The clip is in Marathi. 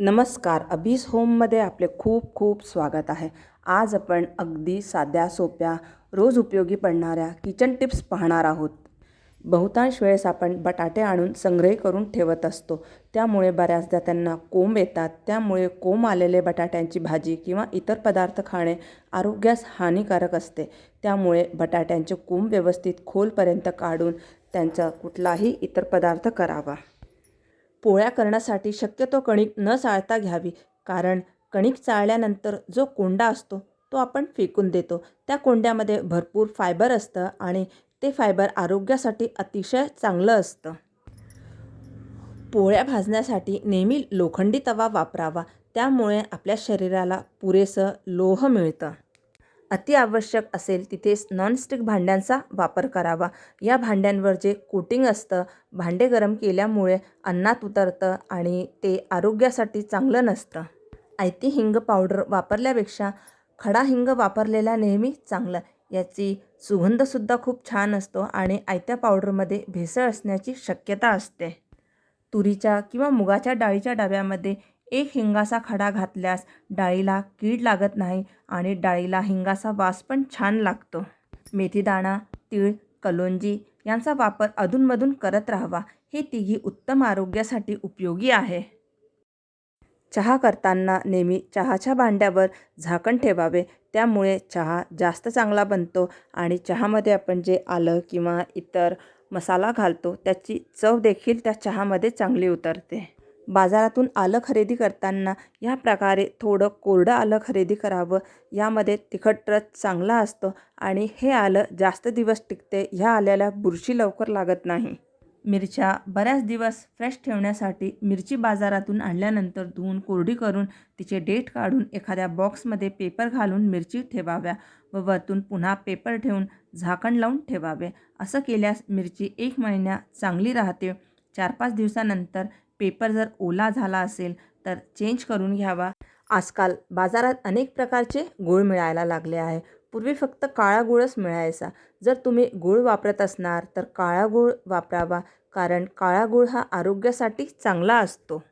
नमस्कार अभीस होममध्ये आपले खूप खूप स्वागत आहे. आज आपण अगदी साध्या सोप्या रोज उपयोगी पडणाऱ्या किचन टिप्स पाहणार आहोत. बहुतांश वेळेस आपण बटाटे आणून संग्रही करून ठेवत असतो. त्यामुळे बऱ्याचदा त्यांना कोंब येतात. त्यामुळे कोंब आलेले बटाट्यांची भाजी किंवा इतर पदार्थ खाणे आरोग्यास हानिकारक असते. त्यामुळे बटाट्यांचे कोंब व्यवस्थित खोलपर्यंत काढून त्यांचा कुठलाही इतर पदार्थ करावा. पोळ्या करण्यासाठी शक्यतो कणिक न चाळता घ्यावी. कारण कणिक चाळल्यानंतर जो कोंडा असतो तो आपण फेकून देतो. त्या कोंड्यामध्ये भरपूर फायबर असतं आणि ते फायबर आरोग्यासाठी अतिशय चांगलं असतं. पोळ्या भाजण्यासाठी नेहमी लोखंडी तवा वापरावा. त्यामुळे आपल्या शरीराला पुरेसं लोह मिळतं. अति आवश्यक असेल तिथेच नॉनस्टिक भांड्यांचा वापर करावा. या भांड्यांवर जे कोटिंग असतं भांडे गरम केल्यामुळे अन्नात उतरतं आणि ते आरोग्यासाठी चांगलं नसतं. आयती हिंग पावडर वापरल्यापेक्षा खडा हिंग वापरलेला नेहमी चांगलं. याची सुगंधसुद्धा खूप छान असतो आणि आयत्या पावडरमध्ये भेसळ असण्याची शक्यता असते. तुरीच्या किंवा मुगाच्या डाळीच्या डब्यामध्ये एक हिंगाचा खडा घातल्यास डाळीला कीड लागत नाही आणि डाळीला हिंगाचा वास पण छान लागतो. मेथीदाणा तीळ कलोंजी यांचा वापर अधूनमधून करत राहावा हे तिघी उत्तम आरोग्यासाठी उपयोगी आहे. चहा करताना नेहमी चहाच्या भांड्यावर झाकण ठेवावे त्यामुळे चहा जास्त चांगला बनतो आणि चहामध्ये आपण जे आलं किंवा इतर मसाला घालतो त्याची चव देखील त्या चहामध्ये चांगली उतरते. बाजारातून आलं खरेदी करताना या प्रकारे थोडं कोरडं आलं खरेदी करावं यामध्ये तिखट रस चांगला असतो आणि हे आलं जास्त दिवस टिकते ह्या आल्याला बुरशी लवकर लागत नाही. मिरच्या बऱ्याच दिवस फ्रेश ठेवण्यासाठी मिरची बाजारातून आणल्यानंतर धुवून कोरडी करून तिचे डेट काढून एखाद्या बॉक्समध्ये पेपर घालून मिरची ठेवाव्या व वरतून पुन्हा पेपर ठेवून झाकण लावून ठेवावे. असं केल्यास मिरची एक महिन्या चांगली राहते. चार पाच दिवसानंतर पेपर जर ओला झाला असेल तर चेंज करून घ्यावा. आजकाल बाजारात अनेक प्रकारचे गूळ मिळायला लागले आहे. पूर्वी फक्त काळा गूळच मिळायचा. जर तुम्ही गूळ वापरत असणार तर काळा गूळ वापरावा कारण काळा गूळ हा आरोग्यासाठी चांगला असतो.